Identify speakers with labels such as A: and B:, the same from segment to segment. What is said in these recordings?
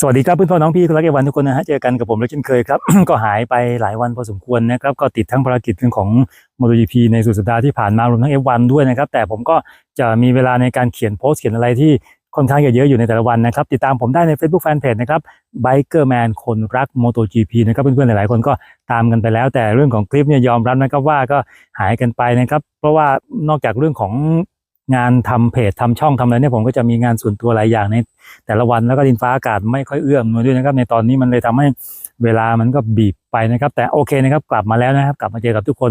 A: สวัสดีครับเพื่อนๆน้องพี่คุณรักเอวันทุกคนนะฮะเจอกันกับผมแล้วเช่นเคยครับ ก็หายไปหลายวันพอสมควรนะครับ ก็ติดทั้งภารกิจเรื่องของ MotoGP ในสุดสัปดาห์ที่ผ่านมารวมทั้ง F1 ด้วยนะครับ แต่ผมก็จะมีเวลาในการเขียนโพสต์เขียนอะไรที่ค่อนข้างเยอะอยู่ในแต่ละวันนะครับ ติดตามผมได้ใน Facebook Fanpage นะครับ Bikerman คนรัก MotoGP นะครับเพื่อนๆหลายๆคนก็ตามกันไปแล้ว แต่เรื่องของคลิปเนี่ยยอมรับนะครับว่าก็หายกันไปนะครับ เพราะว่านอกจากเรื่องของ งานทำเพจทำช่องทำอะไรเนี่ยผมก็จะมีงานส่วนตัวหลายอย่างในแต่ละวันแล้วก็ดินฟ้าอากาศไม่ค่อยเอื้อมนวยด้วยนะครับ ในตอนนี้มันเลยทำให้เวลามันก็บีบไปนะครับ แต่โอเคนะครับกลับมาแล้วนะครับ กลับมาเจอกับทุกคน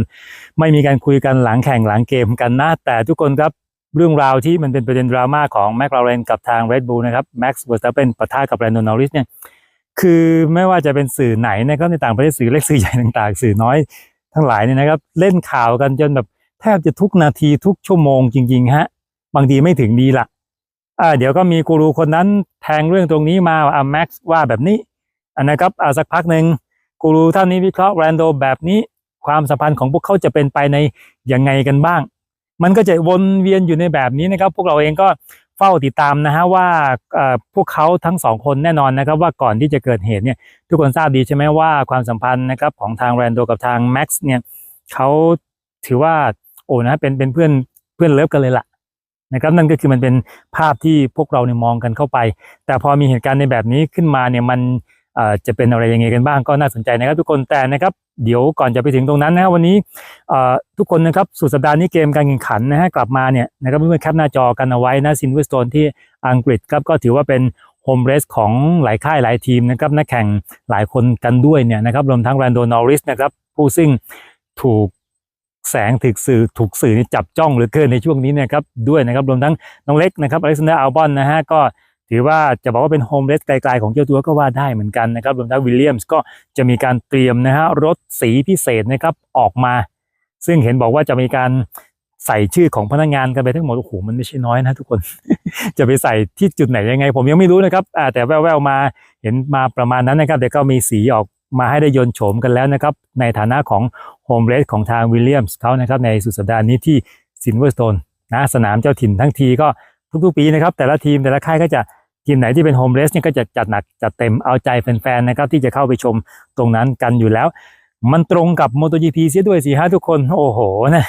A: ไม่มีการคุยกันหลังแข่งหลังเกมกันนะแต่ทุกคนครับเรื่องราวที่มันเป็นประเด็นดราม่าของแม l ลาเรนกับทาง Red Bull นะครับแม็กซ์เวอร์สตัปเป็นปะทะกับแรนโดนอริสเนี่ยคือไม่ว่าจะเป็นสื่อไหนนะครับในต่างประเทศสื่อเล็กสื่อใหญ่ต่างๆ สื่อน้อยทั้งหลายเนี่ยนะครับ เล่นข่าวกันจนแบบแทบจะทุกนาทีทุกชั่วโมงจริงๆฮะ บางทีไม่ถึงดีละอ่าเดี๋ยวก็มีกูรูคนนั้นแทงเรื่องตรงนี้มาอ่าแม็กซ์ว่าแบบนี้อันนะครับอ่าสักพักหนึ่งกูรูท่านนี้วิเคราะห์แรนโดแบบนี้ ความสัมพันธ์ของพวกเขาจะเป็นไปในยังไงกันบ้าง มันก็จะวนเวียนอยู่ในแบบนี้นะครับ พวกเราเองก็เฝ้าติดตามนะฮะว่าพวกเขาทั้งสองคนแน่นอนนะครับ ว่าก่อนที่จะเกิดเหตุเนี่ย ทุกคนทราบดีใช่ไหมว่าความสัมพันธ์นะครับของทางแรนโดกับทางแม็กซ์เนี่ยเขาถือว่าโอ้นะเป็นเป็นเพื่อนเพื่อนเลิฟกันเลยล่ะ นะครับนั่นก็คือมันเป็นภาพที่พวกเราเนี่ยมองกันเข้าไป แต่พอมีเหตุการณ์ในแบบนี้ขึ้นมาเนี่ยมันจะเป็นอะไรยังไงกันบ้างก็น่าสนใจนะครับ ทุกคนแต่นะครับเดี๋ยวก่อนจะไปถึงตรงนั้นนะวันนี้ทุกคนนะครับสุดสัปดาห์นี้เกมการแข่งขันนะฮะกลับมาเนี่ยนะครับเพื่อนๆแคปหน้าจอกันเอาไว้นะซินเวอร์สโตนที่อังกฤษครับก็ถือว่าเป็นโฮมเรสของหลายค่ายหลายทีมนะครับนักแข่งหลายคนกันด้วยเนี่ยนะครับรวมทั้งแรนโดนอริสนะครับผู้ซึ่งถูก แสงถึกสื่อถูกสื่อจับจ้องเหลือเกินในช่วงนี้นะครับด้วยนะครับรวมทั้งน้องเล็กนะครับอเล็กซานเดอร์อัลบอนนะฮะก็ถือว่าจะบอกว่าเป็นโฮมเลสไกลๆของเจ้าตัวก็ว่าได้เหมือนกันนะครับรวมทั้งวิลเลียมส์ก็จะมีการเตรียมนะฮะรถสีพิเศษนะครับออกมา ซึ่งเห็นบอกว่าจะมีการใส่ชื่อของพนักงานกันไปทั้งหมดโอ้โหมันไม่ใช่น้อยนะทุกคน จะไปใส่ที่จุดไหนยังไง ผมยังไม่รู้นะครับแต่แว่วๆมาเห็นมาประมาณนั้นนะครับเดี๋ยวก็มีสีออก มาให้ได้ยนโฉมกันแล้วนะครับ ในฐานะของโฮมเรสของทางวิลเลียมส์เขานะครับในสุดสัปดาห์นี้ที่ซินเวอร์สโตนนะสนามเจ้าถิ่นทั้งทีก็ทุกๆปีนะครับ แต่ละทีมแต่ละค่ายก็จะทีมไหนที่เป็นโฮมเรสเนี่ยก็จะจัดหนักจัดเต็มเอาใจแฟนๆนะครับที่จะเข้าไปชมตรงนั้นกันอยู่แล้ว มันตรงกับ MotoGP เสียด้วยสิฮะทุกคนโอ้โหนะ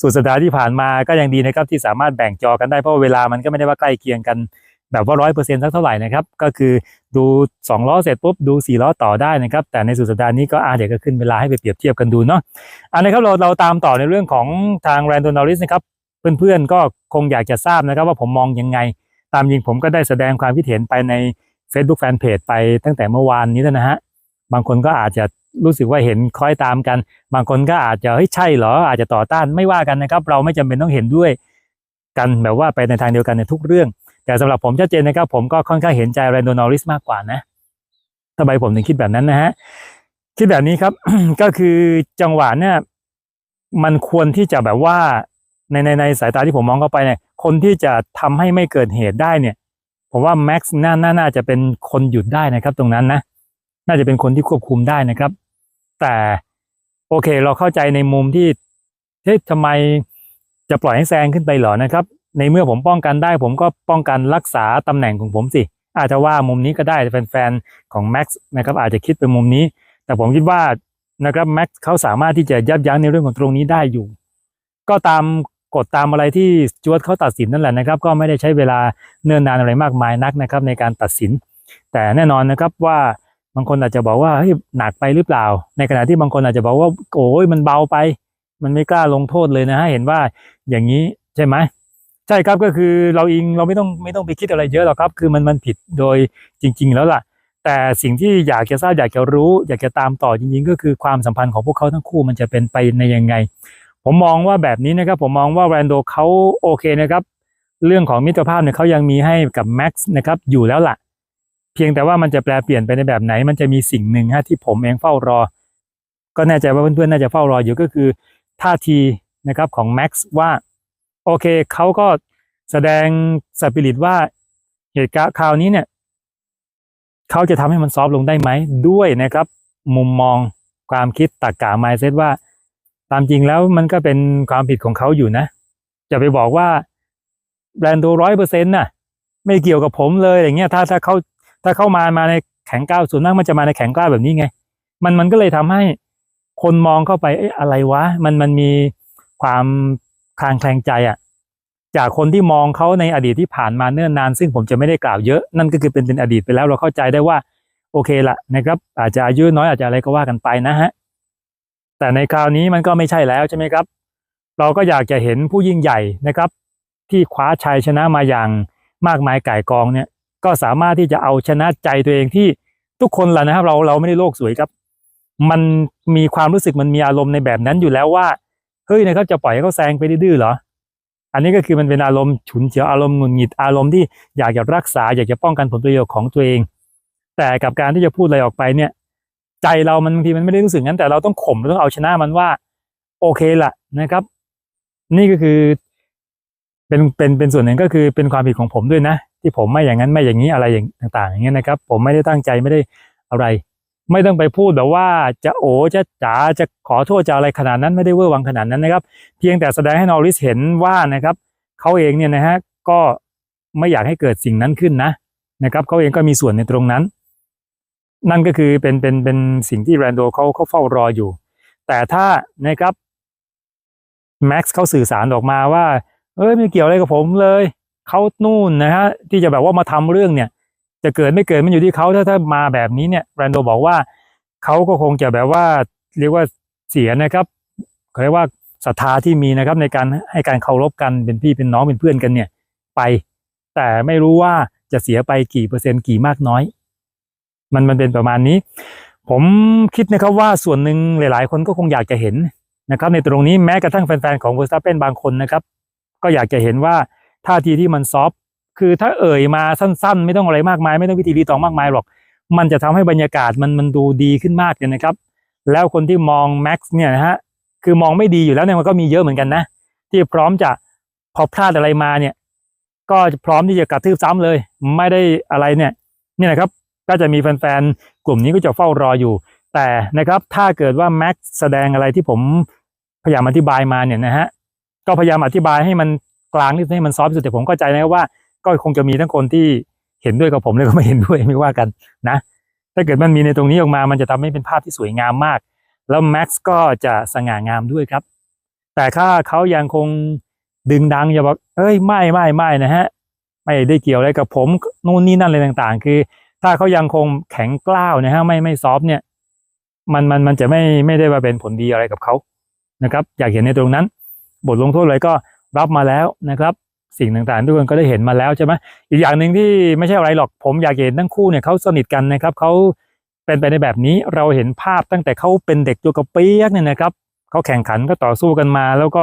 A: สุดสัปดาห์ที่ผ่านมาก็ยังดีนะครับที่สามารถแบ่งจอกันได้เพราะเวลามันก็ไม่ได้ว่าใกล้เคียงกัน แบบว่าร้อยเปอร์เซ็นต์สักเท่าไหร่นะครับ ก็คือดู2ล้อเสร็จปุ๊บดู4ล้อต่อได้นะครับ แต่ในสุดสัปดาห์นี้ก็อาเดี๋ยวก็ขึ้นเวลาให้ไปเปรียบเทียบกันดูเนาะอันนะครับเราเราตามต่อในเรื่องของทางแรนโดนอริสนะครับเพื่อนๆก็คงอยากจะทราบนะครับว่าผมมองยังไง ตามจริงผมก็ได้แสดงความคิดเห็นไปใน Facebook Fanpage ไปตั้งแต่เมื่อวานนี้แล้วนะฮะบางคนก็อาจจะรู้สึกว่าเห็นคล้อยตามกัน บางคนก็อาจจะเฮ้ยใช่เหรออาจจะต่อต้านไม่ว่ากันนะครับ เราไม่จำเป็นต้องเห็นด้วยกันแบบว่าไปในทางเดียวกันในทุกเรื่อง แต่สำหรับผมชัดเจนนะครับ ผมก็ค่อนข้างเห็นใจแรนโดนอริสมากกว่านะทำไมผมถึงคิดแบบนั้นนะฮะคิดแบบนี้ครับ ก็คือจังหวะเนี่ยมันควรที่จะแบบว่าในในในสายตาที่ผมมองเข้าไปเนี่ย คนที่จะทำให้ไม่เกิดเหตุได้เนี่ย ผมว่าแม็กซ์น่าน่าน่าจะเป็นคนหยุดได้นะครับ ตรงนั้นนะ น่าจะเป็นคนที่ควบคุมได้นะครับ แต่โอเค เราเข้าใจในมุมที่เฮ้ยทำไมจะปล่อยให้แซงขึ้นไปเหรอนะครับ ในเมื่อผมป้องกันได้ผมก็ป้องกันรักษาตำแหน่งของผมสิ อาจจะว่ามุมนี้ก็ได้แฟนๆของแม็กซ์นะครับอาจจะคิดเป็นมุมนี้ แต่ผมคิดว่านะครับแม็กซ์เขาสามารถที่จะยับยั้งในเรื่องของตรงนี้ได้อยู่ ก็ตามกฎตามอะไรที่จวดเขาตัดสินนั่นแหละนะครับ ก็ไม่ได้ใช้เวลาเนิ่นนานอะไรมากมายนักนะครับ ในการตัดสิน แต่แน่นอนนะครับว่าบางคนอาจจะบอกว่าเฮ้ยหนักไปหรือเปล่า ในขณะที่บางคนอาจจะบอกว่าโอ้ยมันเบาไป มันไม่กล้าลงโทษเลยนะฮะเห็นว่าอย่างนี้ใช่ไหม ใช่ครับก็คือเราเองเราไม่ต้องไม่ต้องไปคิดอะไรเยอะหรอกครับ คือมันมันผิดโดยจริง ๆ แล้วล่ะ แต่สิ่งที่อยากจะทราบอยากจะรู้ อยากจะตามต่อจริง ๆ ก็คือความสัมพันธ์ของพวกเขาทั้งคู่มันจะเป็นไปในยังไง ผมมองว่าแบบนี้นะครับ ผมมองว่าแรนโดเขาโอเคนะครับ เรื่องของมิตรภาพเนี่ยเขายังมีให้กับแม็กซ์นะครับอยู่แล้วล่ะ เพียงแต่ว่ามันจะแปลเปลี่ยนไปในแบบไหน มันจะมีสิ่งหนึ่งฮะที่ผมเองเฝ้ารอ ก็แน่ใจว่าเพื่อนๆน่าจะเฝ้ารออยู่ก็คือท่าทีนะครับของแม็กซ์ว่าโอเคเขาก็ แสดงสปิริตว่าเหตุการณ์คราวนี้เนี่ย เขาจะทำให้มันซอฟลงได้ไหมด้วยนะครับ มุมมองความคิดตรรกะไมเซตว่า ตามจริงแล้วมันก็เป็นความผิดของเขาอยู่นะ จะไปบอกว่าแบรนโดร้อยเปอร์เซ็นต์น่ะ ไม่เกี่ยวกับผมเลยอย่างเงี้ยถ้าถ้าเขาถ้าเข้ามามาในแข็งกล้าวส่วนมากมันจะมาในแข็งกล้าวแบบนี้ไง มันมันก็เลยทำให้คนมองเข้าไปเอ๊ะอะไรวะ มันมันมีความคลางแคลงใจอะ่ะ จากคนที่มองเขาในอดีตที่ผ่านมาเนิ่นนาน ซึ่งผมจะไม่ได้กล่าวเยอะนั่นก็คือเป็นเป็นอดีตไปแล้วเราเข้าใจได้ว่า โอเคละนะครับ อาจจะอายุน้อยอาจจะอะไรก็ว่ากันไปนะฮะแต่ในคราวนี้มันก็ไม่ใช่แล้วใช่ไหมครับ เราก็อยากจะเห็นผู้ยิ่งใหญ่นะครับ ที่คว้าชัยชนะมาอย่างมากมายก่ายกองเนี่ย ก็สามารถที่จะเอาชนะใจตัวเองที่ทุกคนแหละนะครับ เราเราไม่ได้โลกสวยครับ มันมีความรู้สึกมันมีอารมณ์ในแบบนั้นอยู่แล้วว่าเฮ้ยนะครับจะปล่อยให้เขาแซงไปดื้อเหรอ อันนี้ก็คือมันเป็นอารมณ์ฉุนเฉียวอารมณ์หงุดหงิดอารมณ์ที่อยากจะรักษาอยากจะป้องกันผลประโยชน์ของตัวเอง แต่กับการที่จะพูดอะไรออกไปเนี่ย ใจเรามันบางทีมันไม่ได้รู้สึกงั้นแต่เราต้องข่มเราต้องเอาชนะมันว่า โอเคละนะครับ นี่ก็คือ เป็นเป็นเป็นส่วนหนึ่งก็คือเป็นความผิดของผมด้วยนะ ที่ผมไม่อย่างนั้นไม่อย่างนี้อะไรอย่างต่าง ๆ อย่างเงี้ยนะครับ ผมไม่ได้ตั้งใจไม่ได้อะไร ไม่ต้องไปพูดแบบว่าจะโอจะจ๋าจะขอโทษจะอะไรขนาดนั้นไม่ได้เวอร์วังขนาดนั้นนะครับ เพียงแต่แสดงให้นอริสเห็นว่านะครับเขาเองเนี่ยนะฮะก็ไม่อยากให้เกิดสิ่งนั้นขึ้นนะนะครับเขาเองก็มีส่วนในตรงนั้น นั่นก็คือเป็นเป็นเป็นสิ่งที่แรนโดเขาเขาเฝ้ารออยู่ แต่ถ้านะครับแม็กซ์เขาสื่อสารออกมาว่า เอ้ยไม่เกี่ยวอะไรกับผมเลยเขานู่นนะฮะที่จะแบบว่ามาทำเรื่องเนี่ย จะเกิดไม่เกิดมันอยู่ที่เขาถ้าถ้ามาแบบนี้เนี่ยแบรนโดบอกว่าเขาก็คงจะแบบว่าเรียกว่าเสียนะครับเขาเรียกว่าศรัทธาที่มีนะครับในการให้การเคารพกันเป็นพี่เป็นน้องเป็นเพื่อนกันเนี่ย ไป แต่ไม่รู้ว่าจะเสียไปกี่เปอร์เซ็นต์กี่มากน้อย มันมันเป็นประมาณนี้ ผมคิดนะครับว่าส่วนหนึ่งหลาย ๆ คนก็คงอยากจะเห็นนะครับ ในตรงนี้แม้กระทั่งแฟน ๆ ของเวอร์สตัปเปนบางคนนะครับ ก็อยากจะเห็นว่าท่าทีที่มันซอฟ คือถ้าเอ่ยมาสั้นๆ ไม่ต้องอะไรมากมาย ไม่ต้องวิธีรีตองมากมายหรอก มันจะทำให้บรรยากาศมันมันดูดีขึ้นมากเลยนะครับ แล้วคนที่มองแม็กซ์เนี่ยนะฮะคือมองไม่ดีอยู่แล้วเนี่ยมันก็มีเยอะเหมือนกันนะ ที่พร้อมจะพอพลาดอะไรมาเนี่ย ก็พร้อมที่จะกระทืบซ้ำเลย ไม่ได้อะไรเนี่ยนี่นะครับ ก็จะมีแฟนๆกลุ่มนี้ก็จะเฝ้ารออยู่ แต่นะครับถ้าเกิดว่าแม็กซ์แสดงอะไรที่ผมพยายามอธิบายมาเนี่ยนะฮะก็พยายามอธิบายให้มันกลางที่ให้มันซอฟที่สุดแต่ผมเข้าใจนะว่า ก็คงจะมีทั้งคนที่เห็นด้วยกับผมแล้วก็ไม่เห็นด้วยไม่ว่ากันนะ ถ้าเกิดมันมีในตรงนี้ออกมา มันจะทำให้เป็นภาพที่สวยงามมาก แล้วแม็กซ์ก็จะสง่างามด้วยครับ แต่ถ้าเขายังคงดึงดังอย่าบอกเอ้ยไม่ไม่ไม่นะฮะไม่ได้เกี่ยวอะไรกับผมนู่นนี่นั่นอะไรต่างๆ คือ ถ้าเขายังคงแข็งกล้าวนะฮะไม่ไม่ซอฟเนี่ยมันมันมันจะไม่ไม่ได้มาเป็นผลดีอะไรกับเขานะครับ อยากเห็นในตรงนั้น บทลงโทษอะไรก็รับมาแล้วนะครับ สิ่งต่างๆ ทุกคนก็ได้เห็นมาแล้วใช่ไหมอีกอย่างหนึ่งที่ไม่ใช่อะไรหรอกผมอยากเห็นทั้งคู่เนี่ยเขาสนิทกันนะครับเขาเป็นไปในแบบนี้เราเห็นภาพตั้งแต่เขาเป็นเด็กตัวกระเปียกเนี่ยนะครับเขาแข่งขันก็ต่อสู้กันมา แล้วก็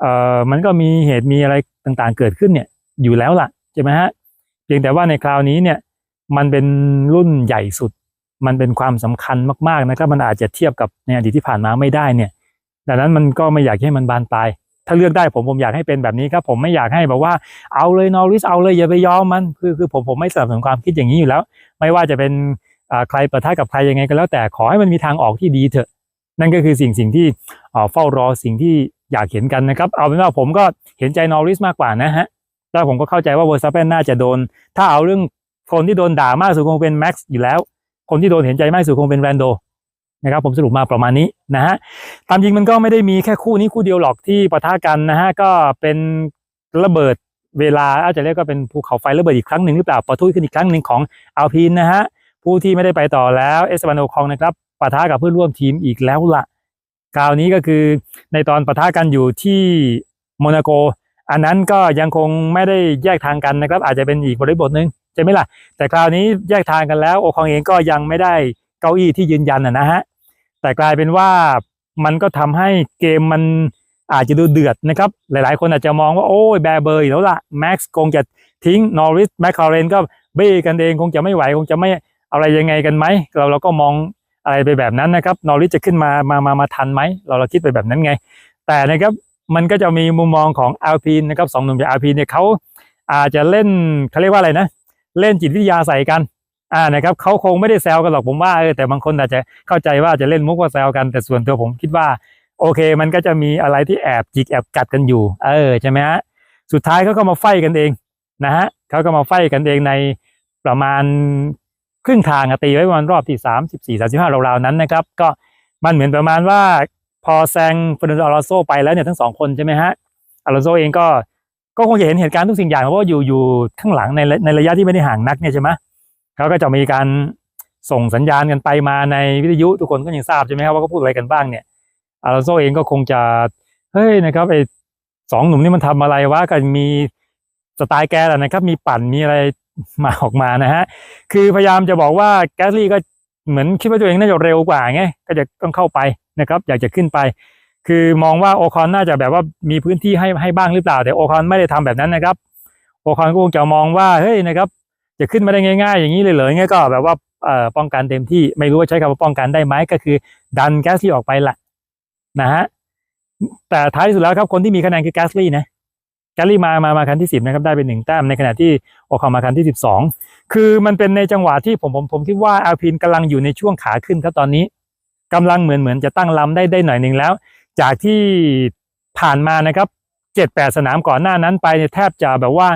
A: เอ่อมันก็มีเหตุมีอะไรต่างๆ เกิดขึ้นเนี่ยอยู่แล้วล่ะใช่ไหมฮะเพียงแต่ว่าในคราวนี้เนี่ยมันเป็นรุ่นใหญ่สุด มันเป็นความสำคัญมากๆนะครับมันอาจจะเทียบกับในอดีตที่ผ่านมาไม่ได้เนี่ยดังนั้นมันก็ไม่อยากให้มันบานปลาย ถ้าเลือกได้ผมผมอยากให้เป็นแบบนี้ครับผมไม่อยากให้แบบว่าเอาเลยนอริสเอาเลยอย่าไปยอมมันคือคือผมผมไม่สนับสนุนความคิดอย่างนี้อยู่แล้ว ไม่ว่าจะเป็นอ่าใครประทะกับใครยังไงก็แล้ว แต่ขอให้มันมีทางออกที่ดีเถอะ นั่นก็คือสิ่งสิ่งที่อ่าเฝ้ารอสิ่งที่อยากเห็นกันนะครับ เอาเป็นว่าผมก็เห็นใจนอริสมากกว่านะฮะแล้วผมก็เข้าใจว่าเวอร์ซัปเปนน่าจะโดน ถ้าเอาเรื่องคนที่โดนด่ามากสุดคงเป็นแม็กซ์อยู่แล้ว คนที่โดนเห็นใจมากสุดคงเป็นแรนโด นะครับผมสรุปมาประมาณนี้นะฮะตามจริงมันก็ไม่ได้มีแค่คู่นี้คู่เดียวหรอกที่ปะทะกันนะฮะก็เป็นระเบิดเวลาอาจจะเรียกก็เป็นภูเขาไฟระเบิดอีกครั้งหนึ่งหรือเปล่าปะทุขึ้นอีกครั้งหนึ่งของอัลพีนนะฮะผู้ที่ไม่ได้ไปต่อแล้วเอสบานโอคองนะครับปะทะกับเพื่อนร่วมทีมอีกแล้วล่ะคราวนี้ก็คือในตอนปะทะกันอยู่ที่โมนาโก อันนั้นก็ยังคงไม่ได้แยกทางกันนะครับ อาจจะเป็นอีกบริบทหนึ่งใช่ไหมล่ะ แต่คราวนี้แยกทางกันแล้ว โอคองเองก็ยังไม่ได้เก้าอี้ที่ยืนยันนะฮะ แต่กลายเป็นว่ามันก็ทำให้เกมมันอาจจะดูเดือดนะครับ หลายๆ คนอาจจะมองว่า โอ้ยแบร์เบอร์อีกแล้วล่ะแม็กซ์คงจะทิ้งนอริสแมคคาเรนก็เบ้กันเองคงจะไม่ไหวคงจะไม่อะไรยังไงกันไหมเราเราก็มองอะไรไปแบบนั้นนะครับนอริสจะขึ้นมามามามาทันไหมเราเราคิดไปแบบนั้นไง แต่นะครับมันก็จะมีมุมมองของอัลพีนนะครับสองหนุ่มจากอัลพีนเนี่ยเขาอาจจะเล่นเขาเรียกว่าอะไรนะ เล่นจิตวิทยาใส่กัน อ่านะครับเขาคงไม่ได้แซวกันหรอกผมว่าเออแต่บางคนอาจจะเข้าใจว่าจะเล่นมุกว่าแซวกันแต่ส่วนตัวผมคิดว่า โอเค มันก็จะมีอะไรที่แอบจิกแอบกัดกันอยู่ เออใช่ไหมฮะสุดท้ายเขาก็มาไฟกันเองนะฮะเขาก็มาไฟกันเองในประมาณครึ่งทางอะตีไว้ประมาณรอบที่สามสิบสี่สามสิบห้าราวๆนั้นนะครับ ก็มันเหมือนประมาณว่าพอแซงเฟอร์นันโดอลอนโซไปแล้วเนี่ยทั้งสองคนใช่ไหมฮะอลอนโซเองก็ก็คงจะเห็นเหตุการณ์ทุกสิ่งอย่างเพราะว่าอยู่อยู่ข้างหลังในในระยะที่ไม่ได้ห่างนักเนี่ยใช่ไหม เขาก็จะมีการส่งสัญญาณกันไปมาในวิทยุทุกคนก็ยังทราบใช่ไหมครับว่าก็พูดอะไรกันบ้างเนี่ยอลอนโซเองก็คงจะเฮ้ยนะครับไอ้สองหนุ่มนี่มันทำอะไรวะกันมีสไตล์แกแหละนะครับ มีปั่นมีอะไรมาออกมานะฮะคือพยายามจะบอกว่าแกสลี่ก็เหมือนคิดว่าตัวเองน่าจะเร็วกว่าไงก็จะต้องเข้าไปนะครับ อยากจะขึ้นไป คือมองว่าโอคอนน่าจะแบบว่ามีพื้นที่ให้ให้บ้างหรือเปล่า แต่โอคอนไม่ได้ทำแบบนั้นนะครับ โอคอนก็คงจะมองว่าเฮ้ยนะครับ จะขึ้นมาได้ง่ายๆ อย่างนี้เลยเหรอเงี้ยก็แบบว่าป้องกันเต็มที่ไม่รู้ว่าใช้คำว่าป้องกันได้ไหมก็คือ ดันแก๊สลี่ออกไปแหละนะฮะแต่ท้ายที่สุดแล้วครับคนที่มีคะแนนคือแก๊สลี่นะแก๊สลี่มามามาคันที่สิบนะครับได้เป็นหนึ่งแต้มในขณะที่โอคอมาคันที่สิบสองคือมันเป็นในจังหวะที่ผมผมผมคิดว่าอาพินกำลังอยู่ในช่วงขาขึ้นครับตอนนี้กำลังเหมือนเหมือนจะตั้งลำได้ได้หน่อยหนึ่งแล้ว จากที่ผ่านมานะครับ เจ็ดแปดสนามก่อนหน้านั้นไปเนี่ยแทบจะแบบว่า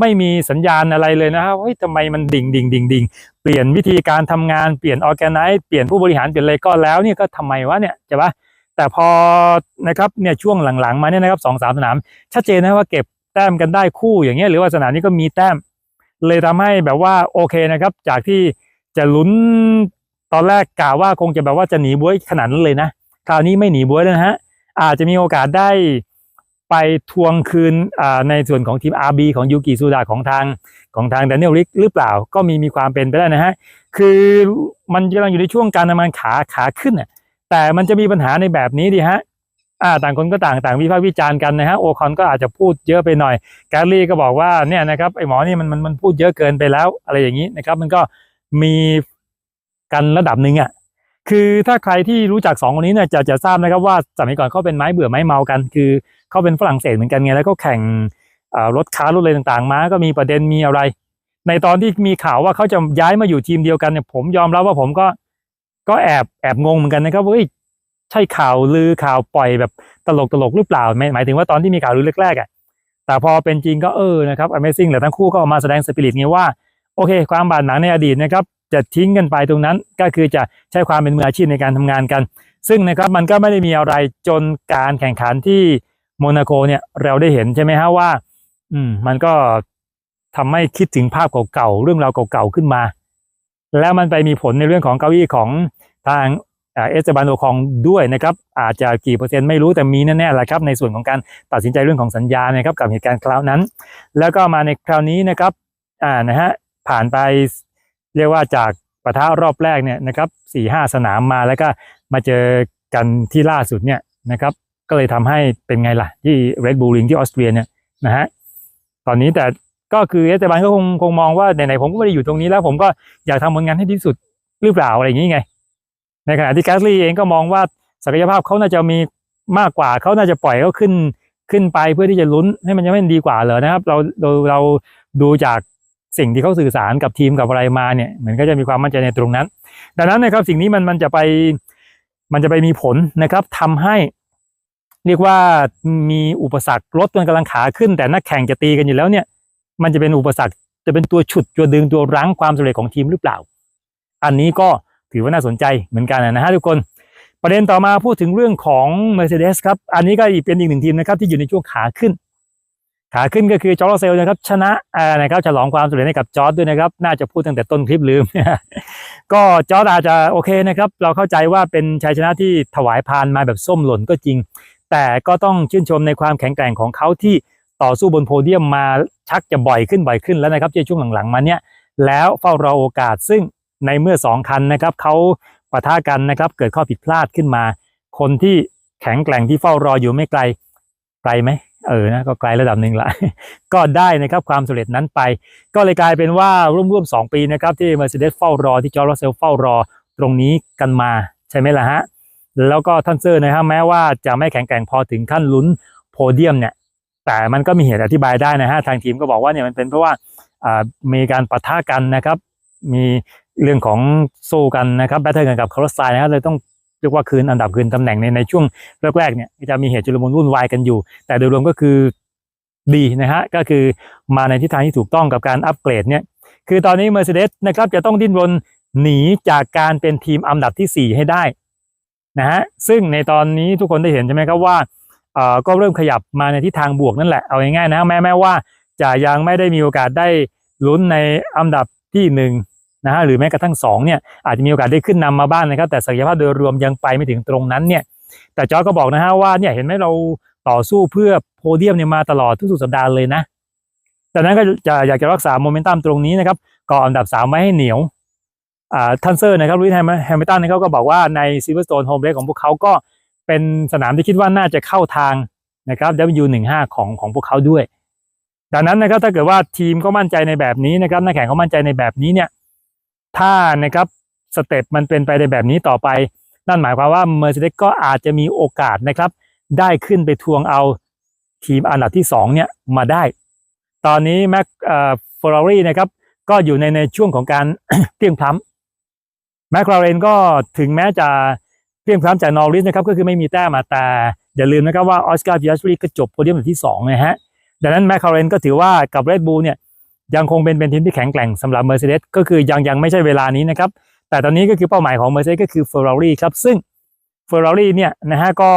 A: ไม่มีสัญญาณอะไรเลยนะครับเฮ้ยทำไมมันดิ่งดิ่งดิ่งดิ่งเปลี่ยนวิธีการทำงานเปลี่ยนออแกไนซ์เปลี่ยนผู้บริหารเปลี่ยนอะไรก็แล้วเนี่ยก็ทำไมวะเนี่ยใช่ปะแต่พอนะครับเนี่ยช่วงหลังๆ มาเนี่ยนะครับสองสามสนาม ชัดเจนนะว่าเก็บแต้มกันได้คู่อย่างเงี้ยหรือว่าสนามนี้ก็มีแต้ม เลยทำให้แบบว่าโอเคนะครับ จากที่จะลุ้นตอนแรกกล่าวว่าคงจะแบบว่าจะหนีบวยขนาดนั้นเลยนะ คราวนี้ไม่หนีบวยแล้วนะฮะอาจจะมีโอกาสได้ ไปทวงคืนในส่วนของทีม RB ของยูกิซูดาของทางของทางแดเนียลริกหรือเปล่าก็มีมีความเป็นไปได้นะฮะ คือมันกำลังอยู่ในช่วงการทำงานขาขาขึ้นน่ะแต่มันจะมีปัญหาในแบบนี้ดีฮะอ่าต่างคนก็ต่างต่างวิพากษ์วิจารณ์กันนะฮะโอคอนก็อาจจะพูดเยอะไปหน่อย แกลลี่ก็บอกว่าเนี่ยนะครับไอหมอนี่มันมันมันพูดเยอะเกินไปแล้วอะไรอย่างนี้นะครับ มันก็มีกันระดับหนึ่งอะคือถ้าใครที่รู้จักสองคนนี้เนี่ยจะจะทราบนะครับว่าสมัยก่อนเขาเป็นไม้เบื่อไม้เมากัน คือ เขาเป็นฝรั่งเศสเหมือนกันไงแล้วก็แข่งรถค้ารถอะไรต่างๆ มาก็มีประเด็นมีอะไร ในตอนที่มีข่าวว่าเขาจะย้ายมาอยู่ทีมเดียวกันเนี่ยผมยอมรับว่าผมก็ก็แอบแอบงงเหมือนกันนะครับว่าใช่ข่าวลือข่าวปล่อยแบบตลกตลกหรือเปล่าหมายถึงว่าตอนที่มีข่าวลือแรกๆอะแต่พอเป็นจริงก็เออนะครับ Amazing แต่ทั้งคู่ก็ออกมาแสดงสปิริตไงว่าโอเค ความบาดหมางในอดีตนะครับจะทิ้งกันไปตรงนั้นก็คือจะใช้ความเป็นมืออาชีพในการทำงานกัน ซึ่งนะครับมันก็ไม่ได้มีอะไรจนการแข่งขันที่ โมนาโกเนี่ยเราได้เห็นใช่ไหมฮะว่า อืม มันก็ทำให้คิดถึงภาพเก่าๆเรื่องราวเก่าๆขึ้นมา แล้วมันไปมีผลในเรื่องของเก้าอี้ของทางเอสเตบานโอคองด้วยนะครับ อาจจะกี่เปอร์เซ็นต์ไม่รู้แต่มีแน่ๆแหละครับในส่วนของการตัดสินใจเรื่องของสัญญานะครับกับเหตุการณ์คราวนั้น แล้วก็มาในคราวนี้นะครับอ่านะฮะผ่านไปเรียกว่าจากปะทะรอบแรกเนี่ยนะครับสี่ห้าสนามมาแล้วก็มาเจอกันที่ล่าสุดเนี่ยนะครับ ก็เลยทำให้เป็นไงล่ะ ที่ Red Bull Ring ที่ออสเตรียเนี่ยนะฮะตอนนี้แต่ก็คือเอสเตบานก็คงคงมองว่าไหนๆผมก็ไม่ได้อยู่ตรงนี้แล้ว ผมก็อยากทำผลงานให้ดีที่สุดหรือเปล่าอะไรอย่างนี้ไง ในขณะที่แกสลี่เองก็มองว่าศักยภาพเขาน่าจะมีมากกว่าเขาน่าจะปล่อยเขาขึ้นขึ้นไปเพื่อที่จะลุ้นให้มันยังไม่ดีกว่าเหรอนะครับ เราเราเราดูจากสิ่งที่เขาสื่อสารกับทีมกับอะไรมาเนี่ยเหมือนก็จะมีความมั่นใจในตรงนั้น ดังนั้นนะครับสิ่งนี้มันมันจะไปมันจะไปมีผลนะครับทำให้ เรียกว่ามีอุปสรรครถมันกำลังขาขึ้น แต่นักแข่งจะตีกันอยู่แล้วเนี่ย มันจะเป็นอุปสรรคจะเป็นตัวฉุดตัวดึงตัวรั้งความสำเร็จของทีมหรือเปล่า อันนี้ก็ถือว่าน่าสนใจเหมือนกันนะฮะทุกคน ประเด็นต่อมาพูดถึงเรื่องของ Mercedes ครับ อันนี้ก็อีกเป็นอีกหนึ่งทีมนะครับที่อยู่ในช่วงขาขึ้น ขาขึ้นก็คือจอร์เซลนะครับชนะนะครับฉลองความสำเร็จให้กับจอร์ดด้วยนะครับน่าจะพูดตั้งแต่ต้นคลิปลืม ก็จอร์ดอาจจะโอเคนะครับ เราเข้าใจว่าเป็นชัยชนะที่ถวายพานมาแบบส้มหล่นก็จริง แต่ก็ต้องชื่นชมในความแข็งแกร่งของเขาที่ต่อสู้บนโพเดียมมาชักจะบ่อยขึ้นบ่อยขึ้นแล้วนะครับในช่วงหลังๆมาเนี่ยแล้วเฝ้ารอโอกาสซึ่งในเมื่อสองคันนะครับเขาปะทะกันนะครับเกิดข้อผิดพลาดขึ้นมา คนที่แข็งแกร่งที่เฝ้ารออยู่ไม่ไกลไกลไหมเออนะก็ไกลระดับหนึ่งละก็ได้นะครับความสำเร็จนั้นไป ก็เลยกลายเป็นว่าร่วมๆสองปีนะครับที่ Mercedes เฝ้ารอที่จอร์จเซลเฝ้ารอตรงนี้กันมาใช่ไหมล่ะฮะ แล้วก็ท่านเซอร์นะครับแม้ว่าจะไม่แข็งแกร่งพอถึงขั้นลุ้นโพเดียมเนี่ย แต่มันก็มีเหตุอธิบายได้นะฮะทางทีมก็บอกว่าเนี่ยมันเป็นเพราะว่าามีการปะทะกันนะครับ มีเรื่องของสู้กันนะครับแบทเทิลกันกับคาร์ลสไตน์นะครับเลยต้องเรียกว่าคืนอันดับคืนตำแหน่งในในช่วงแรกๆเนี่ยจะมีเหตุจุลมุนวุ่นวายกันอยู่ แต่โดยรวมก็คือดีนะฮะก็คือมาในทิศทางที่ถูกต้องกับการอัปเกรดเนี่ยคือตอนนี้ Mercedes นะครับจะต้องดิ้นรนหนีจากการเป็นทีมอันดับที่ 4 ให้ได้ นะฮะซึ่งในตอนนี้ทุกคนได้เห็นใช่ไหมครับว่าเอ่อก็เริ่มขยับมาในทิศทางบวกนั่นแหละ เอาง่ายๆนะแม้แม้ว่าจะยังไม่ได้มีโอกาสได้ลุ้นในอันดับที่หนึ่งนะฮะหรือแม้กระทั่งสองเนี่ยอาจจะมีโอกาสได้ขึ้นนำมาบ้างนะครับ แต่ศักยภาพโดยรวมยังไปไม่ถึงตรงนั้นเนี่ยแต่จอร์ก็บอกนะฮะว่าเนี่ยเห็นไหมเราต่อสู้เพื่อโพเดียมเนี่ยมาตลอดทุกสุดสัปดาห์เลยนะจากนั้นก็จะอยากจะรักษาโมเมนตัมตรงนี้นะครับก่ออันดับสามไว้ให้เหนียว ทันเซอร์นะครับลุยแฮมแฮมิลตันนะครับก็บอกว่าในซิลเวอร์สโตนโฮมเ a ของพวกเขาก็เป็นสนามที่คิดว่าน่าจะเข้าทางนะครับ W15 ของของพวกเขาด้วย ดังนั้นนะครับถ้าเกิดว่าทีมเขามั่นใจในแบบนี้นะครับนักแข่งเขามั่นใจในแบบนี้เนี่ยถ้านะครับสเต็ปมันเป็นไปในแบบนี้ต่อไป นั่นหมายความว่า Mercedes ก็อาจจะมีโอกาสนะครับ ได้ขึ้นไปทวงเอาทีมอันดับที่2เนี่ยมาได้ ตอนนี้แม็กเอ่อฟอร์รี่นะครับก็อยู่ในในช่วงของการเพียงพล้ำ แมคลาเรนก็ถึงแม้จะเพียงพล้ำจากนอริสนะครับก็คือไม่มีแต้มมาแต่อย่าลืมนะครับว่าออสการ์พิยัสรีก็จบโพเดียมอันที่2นะฮะดังนั้นแมคลาเรนก็ถือว่ากับ Red Bull เนี่ยยังคงเป็นเป็นทีมที่แข็งแกร่งสำหรับ Mercedes ก็คือยังยังไม่ใช่เวลานี้นะครับแต่ตอนนี้ก็คือเป้าหมายของ Mercedes ก็คือ Ferrari ครับซึ่ง Ferrari เนี่ยนะฮะก็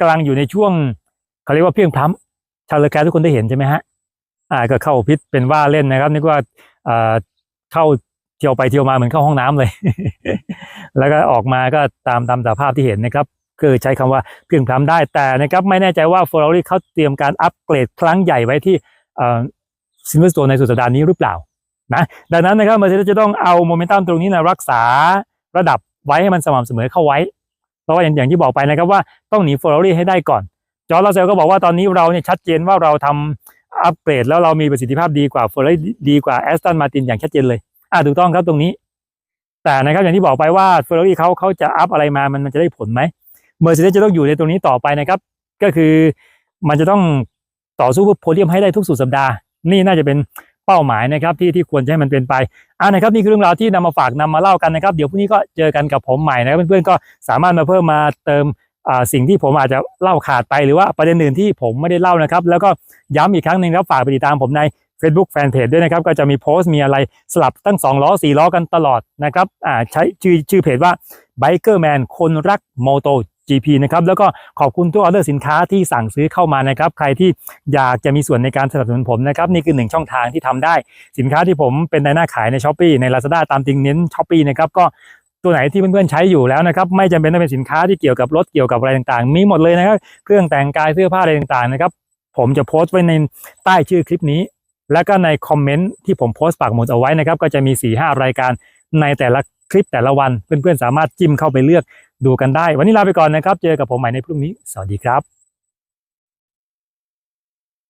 A: กำลังอยู่ในช่วงเขาเรียกว่าเพียงพล้ำชาเลอแคร์ทุกคนได้เห็นใช่ไหมฮะอ่าก็เข้าพิษเป็นว่าเล่นนะครับนึกว่าเข้า เที่ยวไปเที่ยวมาเหมือนเข้าห้องน้ำเลย แล้วก็ออกมาก็ตามตามสภาพที่เห็นนะครับคือใช้คำว่าเพียงพล้ำได้แต่นะครับไม่แน่ใจว่า Ferrari เขาเตรียมการอัปเกรดครั้งใหญ่ไว้ที่ซินเวอร์สโตนในสุดสัปดาห์นี้หรือเปล่านะดังนั้นนะครับ Mercedes จะต้องเอาโมเมนตัมตรงนี้นะรักษาระดับไว้ให้มันสม่ำเสมอเข้าไว้ เพราะว่าอย่างที่บอกไปนะครับว่าต้องหนี Ferrari ให้ได้ก่อน จอร์จลาเซลก็บอกว่าตอนนี้เราเนี่ยชัดเจนว่าเราทำอัปเกรดแล้วเรามีประสิทธิภาพดีกว่า Ferrari ดีกว่า Aston Martin อย่างชัดเจนเลย อ่าถูกต้องครับตรงนี้ แต่นะครับอย่างที่บอกไปว่า Ferrari เขาเขาจะอัพอะไรมามันมันจะได้ผลไหม Mercedes จะต้องอยู่ในตรงนี้ต่อไปนะครับ ก็คือมันจะต้องต่อสู้เพื่อโพเดียมให้ได้ทุกสุดสัปดาห์ นี่น่าจะเป็นเป้าหมายนะครับที่ที่ควรจะให้มันเป็นไปอ่านะครับนี่คือเรื่องราวที่นำมาฝากนำมาเล่ากันนะครับ เดี๋ยวพรุ่งนี้ก็เจอกันกับผมใหม่นะครับเพื่อนๆก็สามารถมาเพิ่มมาเติมสิ่งที่ผมอาจจะเล่าขาดไปหรือว่าประเด็นอื่นที่ผมไม่ได้เล่านะครับ แล้วก็ย้ำอีกครั้งหนึ่งครับฝากไปติดตามผมใน Facebook Fanpage ด้วยนะครับ ก็จะมีโพสต์มีอะไรสลับตั้ง 2 ล้อ 4 ล้อกันตลอดนะครับอ่าใช้ชื่อชื่อเพจว่า Biker Man คนรักโมโต GP นะครับแล้วก็ขอบคุณทุกออเดอร์สินค้าที่สั่งซื้อเข้ามานะครับ ใครที่อยากจะมีส่วนในการสนับสนุนผมนะครับนี่คือหนึ่งช่องทางที่ทำได้ สินค้าที่ผมเป็นในหน้าขายใน s h อ p e e ใน Lazada ตามจริงเน้น s h อ p e e นะครับก็ตัวไหนที่เพื่อนๆใช้อยู่แล้วนะครับไม่จำเป็นต้องเป็นสินค้าที่เกี่ยวกับรถเกี่ยวกับอะไรต่างๆ มีหมดเลยนะครับเครื่องแต่งกายเสื้อผ้าอะไรต่างๆนะครับผมจะโพสต์ไว้ในใต้ชื่อคลิปนี้ แล้วก็ในคอมเมนต์ที่ผมโพสต์ปากหมุดเอาไว้นะครับ ก็จะมี4ีหรายการในแต่ละคลิปแต่ละวัน เพื่อนๆ สามารถจิ้มเข้าไปเลือกดูกันได้ วันนี้ลาไปก่อนนะครับ เจอกับผมใหม่ในพรุ่งนี้ สวัสดีครับ